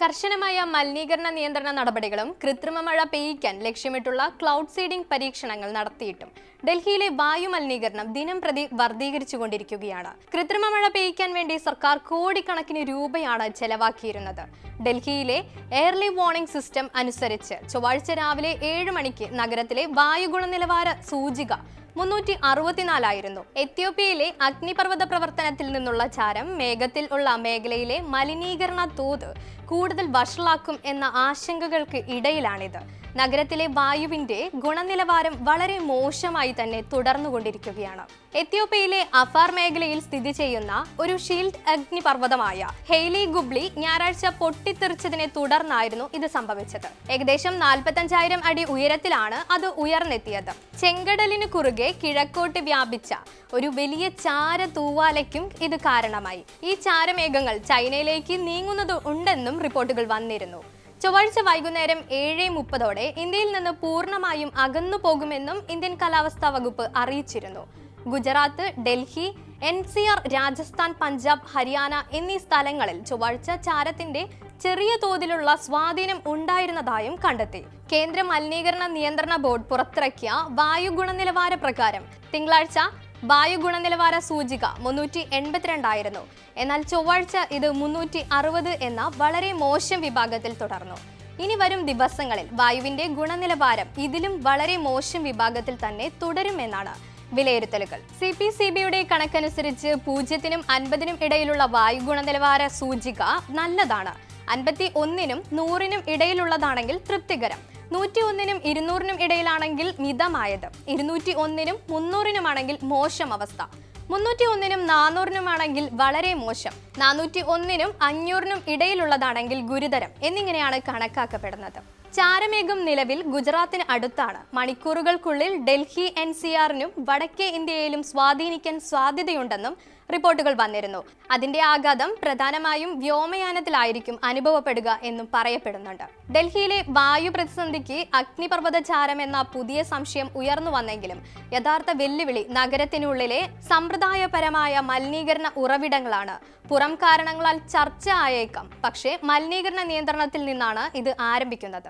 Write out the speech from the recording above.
കർശനമായ മലിനീകരണ നിയന്ത്രണ നടപടികളും കൃത്രിമ മഴ പെയ്യിക്കാൻ ലക്ഷ്യമിട്ടുള്ള ക്ലൗഡ് സീഡിംഗ് പരീക്ഷണങ്ങൾ നടത്തിയിട്ടും ഡൽഹിയിലെ വായു മലിനീകരണം ദിനം പ്രതി വർദ്ധീകരിച്ചുകൊണ്ടിരിക്കുകയാണ്. കൃത്രിമ മഴ പെയ്യിക്കാൻ വേണ്ടി സർക്കാർ കോടിക്കണക്കിന് രൂപയാണ് ചെലവാക്കിയിരുന്നത്. ഡൽഹിയിലെ എയർലി വാർണിംഗ് സിസ്റ്റം അനുസരിച്ച് ചൊവ്വാഴ്ച രാവിലെ ഏഴ് മണിക്ക് നഗരത്തിലെ വായു ഗുണനിലവാര സൂചിക മുന്നൂറ്റി അറുപത്തിനാലായിരുന്നു എത്യോപ്യയിലെ അഗ്നിപർവത പ്രവർത്തനത്തിൽ നിന്നുള്ള ചാരം മേഘത്തിൽ ഉള്ള മേഖലയിലെ മലിനീകരണ തോത് കൂടുതൽ വഷളാക്കും എന്ന ആശങ്കകൾക്ക് ഇടയിലാണിത്. നഗരത്തിലെ വായുവിന്റെ ഗുണനിലവാരം വളരെ മോശമായി തന്നെ തുടർന്നുകൊണ്ടിരിക്കുകയാണ്. എത്യോപ്യയിലെ അഫാർ മേഖലയിൽ സ്ഥിതി ചെയ്യുന്ന ഒരു ഷീൽഡ് അഗ്നിപർവതമായ ഹെയ്ലി ഗുബ്ലി ഞായറാഴ്ച പൊട്ടിത്തെറിച്ചതിനെ തുടർന്നായിരുന്നു ഇത് സംഭവിച്ചത്. ഏകദേശം നാൽപ്പത്തഞ്ചായിരം അടി ഉയരത്തിലാണ് അത് ഉയർന്നെത്തിയത്. ചെങ്കടലിന് കുറുകെ കിഴക്കോട്ട് വ്യാപിച്ച ഒരു വലിയ ചാര തൂവാലയ്ക്കും ഇത് കാരണമായി. ഈ ചാരമേഘങ്ങൾ ചൈനയിലേക്ക് നീങ്ങുന്നത് ഉണ്ടെന്നും റിപ്പോർട്ടുകൾ വന്നിരുന്നു. ചൊവ്വാഴ്ച വൈകുന്നേരം ഏഴ് മുപ്പതോടെ ഇന്ത്യയിൽ നിന്ന് പൂർണമായും അകന്നു പോകുമെന്നും ഇന്ത്യൻ കാലാവസ്ഥാ വകുപ്പ് അറിയിച്ചിരുന്നു. Gujarat Delhi N C R Rajasthan Punjab Haryana എന്നീ സ്ഥലങ്ങളിൽ ചൊവ്വാഴ്ച ചാരത്തിന്റെ ചെറിയ തോതിലുള്ള സ്വാധീനം ഉണ്ടായിരുന്നതായും കണ്ടെത്തി. കേന്ദ്ര മലിനീകരണ നിയന്ത്രണ ബോർഡ് പുറത്തിറക്കിയ വായു ഗുണനിലവാര പ്രകാരം തിങ്കളാഴ്ച വായു ഗുണനിലവാര സൂചിക മുന്നൂറ്റി എൺപത്തിരണ്ടായിരുന്നു എന്നാൽ ചൊവ്വാഴ്ച ഇത് മുന്നൂറ്റി അറുപത് എന്ന വളരെ മോശം വിഭാഗത്തിൽ തുടർന്നു. ഇനി വരും ദിവസങ്ങളിൽ വായുവിന്റെ ഗുണനിലവാരം ഇതിലും വളരെ മോശം വിഭാഗത്തിൽ തന്നെ തുടരുമെന്നാണ് വിലയിരുത്തലുകൾ. സി പി സി ബിയുടെ കണക്കനുസരിച്ച് പൂജ്യത്തിനും അൻപതിനും ഇടയിലുള്ള വായു ഗുണനിലവാര സൂചിക നല്ലതാണ്. അൻപത്തി ഒന്നിനും നൂറിനും ഇടയിലുള്ളതാണെങ്കിൽ തൃപ്തികരം. നൂറ്റി ഒന്നിനും ഇരുന്നൂറിനും ഇടയിലാണെങ്കിൽ മിതമായത്. ഇരുന്നൂറ്റി ഒന്നിനും മുന്നൂറിനുമാണെങ്കിൽ മോശം അവസ്ഥ. മുന്നൂറ്റി ഒന്നിനും നാനൂറിനുമാണെങ്കിൽ വളരെ മോശം. നാനൂറ്റി ഒന്നിനും അഞ്ഞൂറിനും ഇടയിലുള്ളതാണെങ്കിൽ ഗുരുതരം. എന്നിങ്ങനെയാണ് കണക്കാക്കപ്പെടുന്നത്. ചാരമേഘം നിലവിൽ ഗുജറാത്തിന് അടുത്താണ്. മണിക്കൂറുകൾക്കുള്ളിൽ ഡൽഹി എൻ സി ആറിനും വടക്കേ ഇന്ത്യയിലും സ്വാധീനിക്കാൻ സാധ്യതയുണ്ടെന്നും റിപ്പോർട്ടുകൾ വന്നിരുന്നു. അതിന്റെ ആഘാതം പ്രധാനമായും വ്യോമയാനത്തിലായിരിക്കും അനുഭവപ്പെടുക എന്നും പറയപ്പെടുന്നുണ്ട്. ഡൽഹിയിലെ വായു പ്രതിസന്ധിക്ക് അഗ്നിപർവത ചാരം എന്ന പുതിയ സംശയം ഉയർന്നു വന്നെങ്കിലും യഥാർത്ഥ വെല്ലുവിളി നഗരത്തിനുള്ളിലെ സമ്പ്രദായപരമായ മലിനീകരണ ഉറവിടങ്ങളാണ്. പുറം കാരണങ്ങളാൽ ചർച്ച ആയേക്കാം. പക്ഷേ മലിനീകരണ നിയന്ത്രണത്തിൽ നിന്നാണ് ഇത് ആരംഭിക്കുന്നത്.